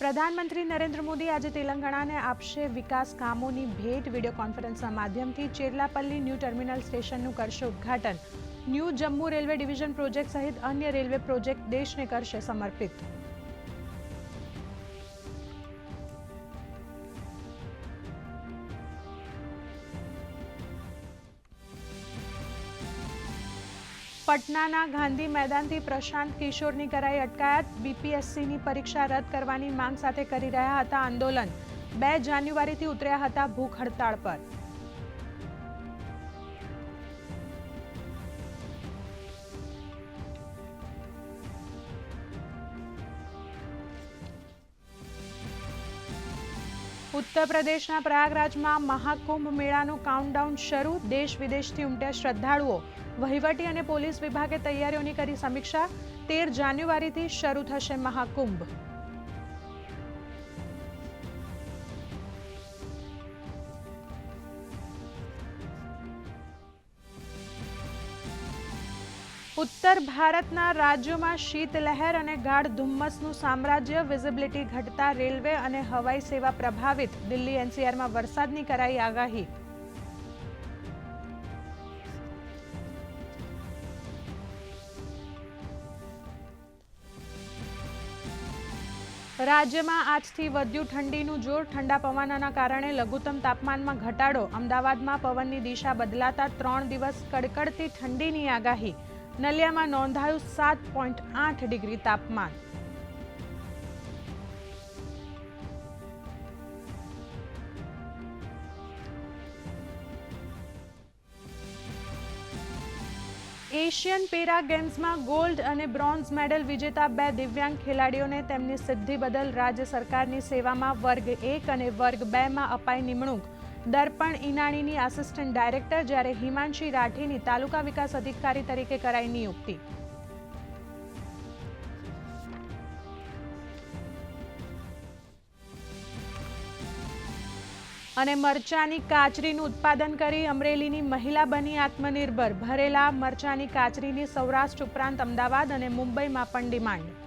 પ્રધાનમંત્રી નરેન્દ્ર મોદી આજે તેલંગાણાને આપશે વિકાસ કામોની ભેટ. વીડિયો કોન્ફરન્સના માધ્યમથી ચેરલાપલ્લી ન્યૂ ટર્મિનલ સ્ટેશનનું કરશે ઉદ્ઘાટન. New Jammu railway division project સહિત અન્ય રેલવે પ્રોજેક્ટ દેશને કરશે સમર્પિત. પટનાના ગાંધી મેદાનથી પ્રશાંત કિશોરની કરાઈ અટકાયત. બીપીએસસીની પરીક્ષા રદ કરવાની માંગ સાથે કરી રહ્યા હતા આંદોલન. બે જાન્યુઆરીથી ઉતર્યા હતા ભૂખ હડતાળ પર. ઉત્તર પ્રદેશના પ્રયાગરાજમાં મહાકુંભ મેળાનું કાઉન્ટડાઉન શરૂ. દેશ વિદેશથી ઉમટ્યા શ્રદ્ધાળુઓ. વહીવટી અને પોલીસ વિભાગે તૈયારીઓની કરી સમીક્ષા. તેર જાન્યુઆરીથી શરૂ થશે મહાકુંભ. ઉત્તર ભારતના રાજ્યોમાં શીતલહેર અને ગાઢ ધુમ્મસનું સામ્રાજ્ય વિઝિબિલિટી ઘટતા રેલવે અને હવાઈ સેવા પ્રભાવિત. દિલ્હી એનસીઆરમાં વરસાદની કરાઈ આગાહી. રાજ્યમાં આજથી વધ્યું ઠંડીનું જોર. ઠંડા પવનના કારણે લઘુત્તમ તાપમાનમાં ઘટાડો. અમદાવાદમાં પવનની દિશા બદલાતા ત્રણ દિવસ કડકડતી ઠંડીની આગાહી. નલિયામાં નોંધાયું સાત પોઈન્ટ આઠ ડિગ્રી તાપમાન. એશિયન પેરા ગેમ્સમાં ગોલ્ડ અને બ્રોન્ઝ મેડલ વિજેતા બે દિવ્યાંગ ખેલાડીઓને તેમની સિદ્ધિ બદલ રાજ્ય સરકારની સેવામાં વર્ગ એક અને વર્ગ બેમાં અપાઈ નિમણૂક. દર્પણ ઈનાણીની આસિસ્ટન્ટ ડાયરેક્ટર જ્યારે હિમાંશી રાઠીની તાલુકા વિકાસ અધિકારી તરીકે કરાઈ નિયુક્તિ. અને મરચાની કાચરીનું ઉત્પાદન કરી અમરેલીની મહિલા બની આત્મનિર્ભર. ભરેલા મરચાની કાચરીની સૌરાષ્ટ્ર ઉપરાંત અમદાવાદ અને મુંબઈમાં પણ ડિમાન્ડ.